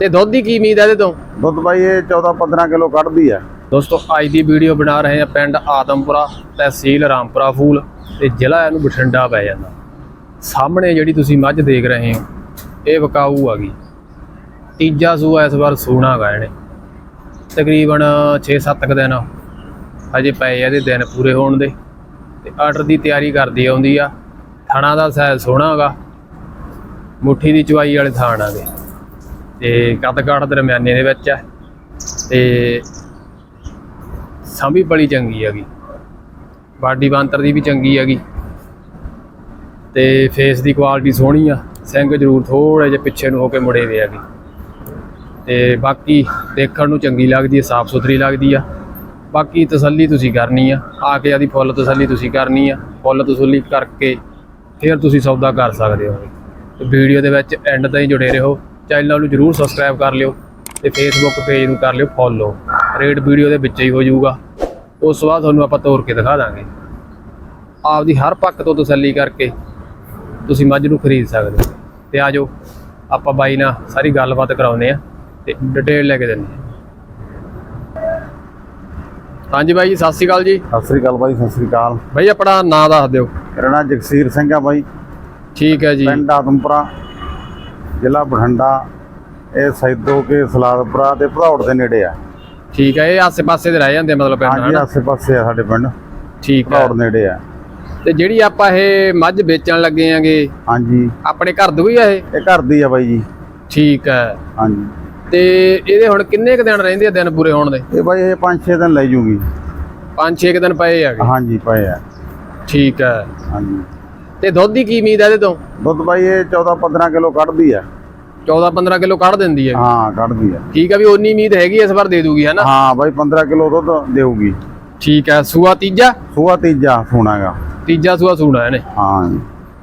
ਤੇ ਦੁੱਧ ਦੀ ਕੀ ਉਮੀਦ ਹੈ ਇਹਦੇ ਤੋਂ? ਦੁੱਧ ਬਾਈ ਇਹ 14 15 ਕਿਲੋ ਕੱਢਦੀ ਆ। ਦੋਸਤੋ ਅੱਜ ਦੀ ਵੀਡੀਓ ਬਣਾ ਰਹੇ ਹਾਂ ਪਿੰਡ ਆਦਮਪੁਰਾ ਤਹਿਸੀਲ ਰਾਮਪੁਰਾ ਫੂਲ ਤੇ ਜ਼ਿਲ੍ਹਾ ਇਹਨੂੰ ਬਠਿੰਡਾ ਪੈ ਜਾਂਦਾ। ਸਾਹਮਣੇ ਜਿਹੜੀ ਤੁਸੀਂ ਮੱਝ ਦੇਖ ਰਹੇ ਹੋ ਇਹ ਵਿਕਾਊ ਆ ਗਈ। ਤੀਜਾ ਸੂਆ ਇਸ ਵਾਰ ਸੂਣਾ ਹੈਗਾ ਇਹਨੇ। ਤਕਰੀਬਨ 6-7 ਦਿਨ ਹਜੇ ਪਏ ਆ ਇਹਦੇ ਦਿਨ ਪੂਰੇ ਹੋਣ ਦੇ। ਤੇ ਆਰਡਰ ਦੀ ਤਿਆਰੀ ਕਰਦੀ ਆਉਂਦੀ ਆ। ਥਣਾ ਦਾ ਸਾਈਜ਼ ਸੋਹਣਾ ਹੈਗਾ ਮੁੱਠੀ ਦੀ ਚਵਾਈ ਵਾਲੇ ਥਾਣ ਆਗੇ ਤੇ ਕੱਦ ਕਾਠ ਦਰਮਿਆਨੇ ਦੇ ਵਿੱਚ ਹੈ ਤੇ ਸੰਭੀ ਬੜੀ ਚੰਗੀ ਹੈਗੀ। ਬਾਡੀ ਬਾਂਤਰ ਦੀ ਵੀ ਚੰਗੀ ਹੈਗੀ। ਤੇ ਫੇਸ ਦੀ ਕੁਆਲਿਟੀ ਸੋਹਣੀ ਆ। ਸਿੰਘ ਜ਼ਰੂਰ ਥੋੜੇ ਜਿਹਾ ਪਿੱਛੇ ਨੂੰ ਹੋ ਕੇ ਮੁੜੇ ਹੋਏ ਹੈਗੇ। ਤੇ ਬਾਕੀ ਦੇਖਣ ਨੂੰ ਚੰਗੀ ਲੱਗਦੀ ਹੈ ਸਾਫ਼ ਸੁਥਰੀ ਲੱਗਦੀ ਆ। ਬਾਕੀ ਤਸੱਲੀ ਤੁਸੀਂ ਕਰਨੀ ਆ। ਆ ਕੇ ਆਦੀ ਫੁੱਲ ਤਸੱਲੀ ਤੁਸੀਂ ਕਰਨੀ ਆ। ਫੁੱਲ ਤਸੱਲੀ ਕਰਕੇ ਫਿਰ ਤੁਸੀਂ ਸੌਦਾ ਕਰ ਸਕਦੇ ਹੋ। ਤੇ ਵੀਡੀਓ ਦੇ ਵਿੱਚ ਐਂਡ ਤਾਈਂ ਜੁੜੇ ਰਹੋ। ਚੈਨਲ ਨੂੰ ਜਰੂਰ ਸਬਸਕ੍ਰਾਈਬ ਕਰ ਲਿਓ ਤੇ ਫੇਸਬੁੱਕ ਪੇਜ ਨੂੰ ਕਰ ਲਿਓ ਫੋਲੋ ਰੇਟ ਵੀਡੀਓ ਦੇ ਵਿੱਚ ਹੀ ਹੋ ਜਾਊਗਾ। ਉਸ ਤੋਂ ਬਾਅਦ ਤੁਹਾਨੂੰ ਆਪਾਂ ਤੋਰ ਕੇ ਦਿਖਾ ਦਾਂਗੇ। ਆਪਦੀ ਹਰ ਪੱਖ ਤੋਂ ਤਸੱਲੀ ਕਰਕੇ ਤੁਸੀਂ ਮੱਝ ਨੂੰ ਖਰੀਦ ਸਕਦੇ ਹੋ। ਤੇ ਆਜੋ ਆਪਾਂ ਬਾਈ ਨਾਲ ਸਾਰੀ ਗੱਲਬਾਤ ਕਰਾਉਂਦੇ ਆ ਤੇ ਡਿਟੇਲ ਲੈ ਕੇ ਦਿੰਦੇ ਹਾਂਜੀ ਬਾਈ ਜੀ ਸਤਿ ਸ਼੍ਰੀ ਅਕਾਲ ਜੀ। ਸਤਿ ਸ੍ਰੀ ਅਕਾਲ ਬਾਈ ਸਤਿ ਸ੍ਰੀ ਅਕਾਲ। ਬਾਈ ਆਪਣਾ ਨਾਂ ਦੱਸ ਦਿਓ। ਮੇਰਾ ਨਾਮ ਜਗਸੀਰ ਸਿੰਘ ਆ ਬਾਈ। ਠੀਕ ਹੈ ਜੀ। ਪਿੰਡ ਆਦਮਪੁਰਾ। ਜ਼ਿਲ੍ਹਾ ਬਠਿੰਡਾ ਇਹ ਸੈਦੋ ਕੇ ਸਲਾਦਪੁਰਾ ਤੇ ਭਦੌੜ ਦੇ ਨੇੜੇ ਆ। ਠੀਕ ਹੈ ਇਹ ਆਸੇ-ਪਾਸੇ ਦੇ ਰਹਿ ਜਾਂਦੇ ਆ ਮਤਲਬ ਪਿੰਡ ਹਾਂਜੀ ਹਨਾ? ਆਸੇ ਪਾਸੇ ਆ ਸਾਡੇ ਪਿੰਡ ਠੀਕ ਹੈ ਭਦੌੜ ਨੇੜੇ ਆ। ਤੇ ਜਿਹੜੀ ਆਪਾਂ ਇਹ ਮੱਝ ਵੇਚਣ ਲੱਗੇ ਆਂਗੇ ਹਾਂਜੀ। ਆਪਣੇ ਘਰ ਦੀ ਹੀ ਆ ਇਹ? ਇਹ ਘਰ ਦੀ ਆ ਬਾਈ ਜੀ। ਠੀਕ ਹੈ ਹਾਂਜੀ। ਤੇ ਇਹਦੇ ਹੁਣ ਕਿੰਨੇ ਕੁ ਦਿਨ ਰਹਿੰਦੇ ਆ ਦਿਨ ਪੂਰੇ ਹੋਣ ਦੇ? ਇਹ ਬਾਈ ਇਹ 5-6 ਦਿਨ ਲੈ ਜੂਗੀ। 5-6 ਦਿਨ ਪਏ ਹੈਗੇ ਹਾਂਜੀ ਪਏ ਆ। ਠੀਕ ਹੈ ਹਾਂਜੀ। ਤੇ ਦੁੱਧ ਦੀ ਕੀ ਉਮੀਦ ਹੈ ਇਹਦੇ ਤੋਂ? ਦੁੱਧ ਬਾਈ ਇਹ 14-15 ਕਿਲੋ ਕੱਢਦੀ ਆ। 14-15 ਕਿਲੋ ਕੱਢ ਦਿੰਦੀ ਹੈ। ਹਾਂ ਕੱਢਦੀ ਆ। ਠੀਕ ਹੈ ਵੀ ਉਨੀ ਉਮੀਦ ਹੈਗੀ ਇਸ ਵਾਰ ਦੇ ਦੂਗੀ ਹੈਨਾ ਹਾਂ ਬਾਈ 15 ਕਿਲੋ ਦੁੱਧ ਦੇਊਗੀ। ਠੀਕ ਹੈ ਸੂਆ ਤੀਜਾ? ਸੂਆ ਤੀਜਾ ਸੋਣਾਗਾ ਤੀਜਾ ਸੂਆ ਸੂਣਾ ਇਹਨੇ। ਹਾਂ।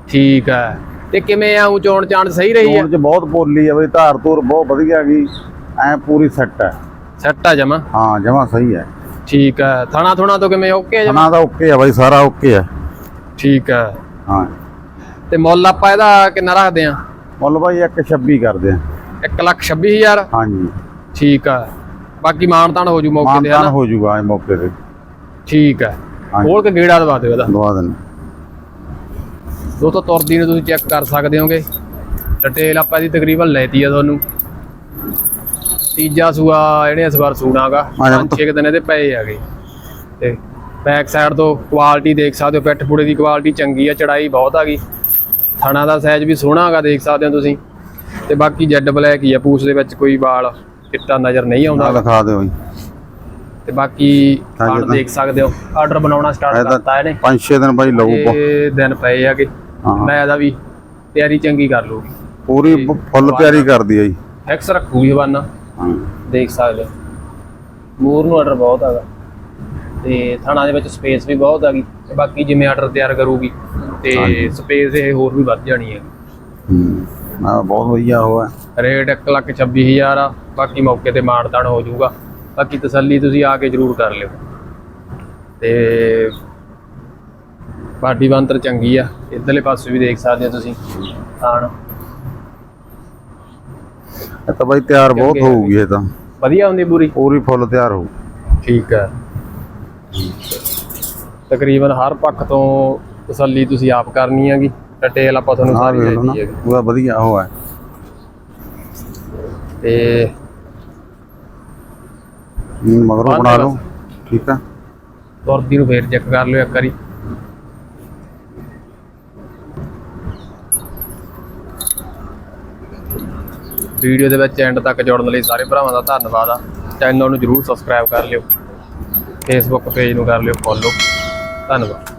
ਠੀਕ ਹੈ ਤੇ ਕਿਵੇਂ ਆ ਚੋਣ ਚਾਣ ਸਹੀ ਰਹੀ ਹੈ ਚੋਣ ਚ ਬਹੁਤ ਪੋਲੀ ਆ ਬਈ ਧਾਰ ਧੂਰ ਬਹੁਤ ਵਧੀਆ ਗਈ ਐ ਪੂਰੀ ਸੈੱਟ ਹੈ ਸੈੱਟ ਆ ਜਮਾ? ਹਾਂ ਜਮਾ ਸਹੀ ਹੈ ਠੀਕ ਹੈ ਥਾਣਾ ਥੁਣਾ ਤੋਂ ਕਿਵੇਂ ਓਕੇ ਜਮਾ? ਖਾਣਾ ਦਾ ਓਕੇ ਆ ਬਾਈ ਸਾਰਾ ਓਕੇ ਆ। ਠੀਕ ਹੈ ਹਾਂ। ਤੇ ਮੁੱਲ ਆਪਾਂ ਇਹਦਾ ਕਿੰਨਾ ਰੱਖਦੇ ਆ ਮੁੱਲ ਬਾਈ 126 ਕਰਦੇ ਆ 126000 ਹਾਂਜੀ। ਠੀਕ ਆ। ਬਾਕੀ ਮਾਨਤਾਨ ਹੋ ਜੂ ਮੌਕੇ ਤੇ ਮਾਨਤਾਨ ਹੋ ਜਾਊਗਾ ਇਹ ਮੌਕੇ ਤੇ। ਠੀਕ ਹਾਂਜੀ। ਖੋਲ ਕੇ ਗੇੜਾ ਦਵਾ ਦਿਓ ਇਹਦਾ? ਦਵਾ ਦੇਣ ਦੋਸਤੋ ਤੁਰਦੀ ਨੂੰ ਤੁਸੀਂ ਚੈੱਕ ਕਰ ਸਕਦੇ ਹੋਗੇ। ਡਿਟੇਲ ਆਪਾਂ ਇਹਦੀ ਤਕਰੀਬਨ ਲੈਤੀ ਆ ਤੁਹਾਨੂੰ। ਤੀਜਾ ਸੂਆ ਇਹਨੇ ਇਸ ਵਾਰ ਸੂਣਾਗਾ ਆ ਜਾ ਪੰਜ ਛੇ ਕੁ ਦਿਨ ਇਹਦੇ ਪਏ ਹੈਗੇ। ਤੇ ਬੈਕ ਸਾਈਡ ਤੋਂ ਕੁਆਲਿਟੀ ਦੇਖ ਸਕਦੇ ਹੋ ਪਿੱਠ ਪੁੜੇ ਦੀ ਕੁਆਲਿਟੀ ਚੰਗੀ ਆ ਚੜਾਈ ਬਹੁਤ ਆ ਗਈ। ਥਣਾ ਦਾ ਸਾਈਜ਼ ਵੀ ਸੋਹਣਾ ਹੈਗਾ ਦੇਖ ਸਕਦੇ ਹੋ ਤੁਸੀਂ। ਤੇ ਬਾਕੀ ਜੈਡ ਬਲੈਕ ਹੀ ਆ ਪੂਛ ਦੇ ਵਿੱਚ ਕੋਈ ਵਾਲ ਚਿੱਟਾ ਨਜ਼ਰ ਨਹੀਂ ਆਉਂਦਾ। ਦਿਖਾ ਦਿਓ ਜੀ। ਤੇ ਬਾਕੀ ਖਾਣ ਦੇਖ ਸਕਦੇ ਹੋ ਆਰਡਰ ਬਣਾਉਣਾ ਸਟਾਰਟ ਕਰਤਾ ਇਹਨੇ। 5-6 ਦਿਨ ਬਾਈ ਲਊ ਪ- ਇਹ ਦਿਨ ਪਏ ਆ ਕਿ ਮੈਂ ਇਹਦਾ ਵੀ ਤਿਆਰੀ ਚੰਗੀ ਕਰ ਲੂਗੀ ਪੂਰੀ ਫੁੱਲ ਤਿਆਰੀ ਕਰਦੀ ਆ ਜੀ। ਫਿਕਸ ਰੱਖੂਗੀ ਹਵਾਨਾ ਹਾਂ। ਦੇਖ ਸਕਦੇ ਹੋ। ਮੂਰ ਨੂੰ ਆਰਡਰ ਬਹੁਤ ਹੈਗਾ ਤੇ ਥਾਣਾ ਦੇ ਵਿੱਚ ਸਪੇਸ ਵੀ ਬਹੁਤ ਹੈਗੀ ਤੇ ਬਾਕੀ ਜਿਵੇਂ ਆਰਡਰ ਤਿਆਰ ਕਰੂਗੀ ਤੇ। ਸਪੇਸ ਇਹ ਹੋਰ ਵੀ ਵੱਧ ਜਾਣੀ ਹੈ। ਹੂੰ ਆ ਬਹੁਤ ਵਧੀਆ ਹੋਇਆ ਰੇਟ 126000 ਆ ਬਾਕੀ ਮੌਕੇ ਤੇ ਮਾਨਤਾਨ ਹੋ ਜਾਊਗਾ। ਬਾਕੀ ਤਸੱਲੀ ਤੁਸੀਂ ਆ ਕੇ ਜ਼ਰੂਰ ਕਰ ਲਿਓ। ਤੇ ਬਾਡੀ ਬੰਤਰ ਚੰਗੀ ਆ ਇਧਰਲੇ ਪਾਸੇ ਵੀ ਦੇਖ ਸਕਦੇ ਹੋ ਤੁਸੀਂ। ਥਾਣ ਇਹ ਤਾਂ ਬਾਈ ਤਿਆਰ ਬਹੁਤ ਹੋਊਗੀ ਇਹ ਤਾਂ। ਵਧੀਆ ਹੁੰਦੀ ਪੂਰੀ? ਪੂਰੀ ਫੁੱਲ ਤਿਆਰ ਹੋਊ। ਠੀਕ ਹੈ ਤਕਰੀਬਨ ਹਰ ਪੱਖ ਤੋਂ ਤਸੱਲੀ ਤੁਸੀਂ ਆਪ ਕਰਨੀ ਹੈਗੀ ਡਿਟੇਲ ਆਪਾਂ ਤੁਹਾਨੂੰ ਸਾਰੀ ਵੇਖ ਲਓ ਨਾ। ਵਧੀਆ ਹੋਇਆ ਤੇ ਹੂੰ, ਮਗਰੋਂ ਬਣਾ ਹੈ ਲਓ। ਠੀਕ ਆ? ਤੁਰਦੀ ਨੂੰ ਫੇਰ ਚੈੱਕ ਕਰ ਲਿਓ ਇੱਕ ਵਾਰੀ। ਵੀਡੀਓ ਦੇ ਵਿੱਚ ਐਂਡ ਤੱਕ ਜੁੜਨ ਲਈ ਸਾਰੇ ਭਰਾਵਾਂ ਦਾ ਧੰਨਵਾਦ ਆ। ਚੈਨਲ ਨੂੰ ਜਰੂਰ ਸਬਸਕ੍ਰਾਈਬ ਕਰ ਲਿਓ। ਫੇਸਬੁੱਕ ਪੇਜ ਨੂੰ ਕਰ ਲਿਓ ਫੋਲੋ ਧੰਨਵਾਦ।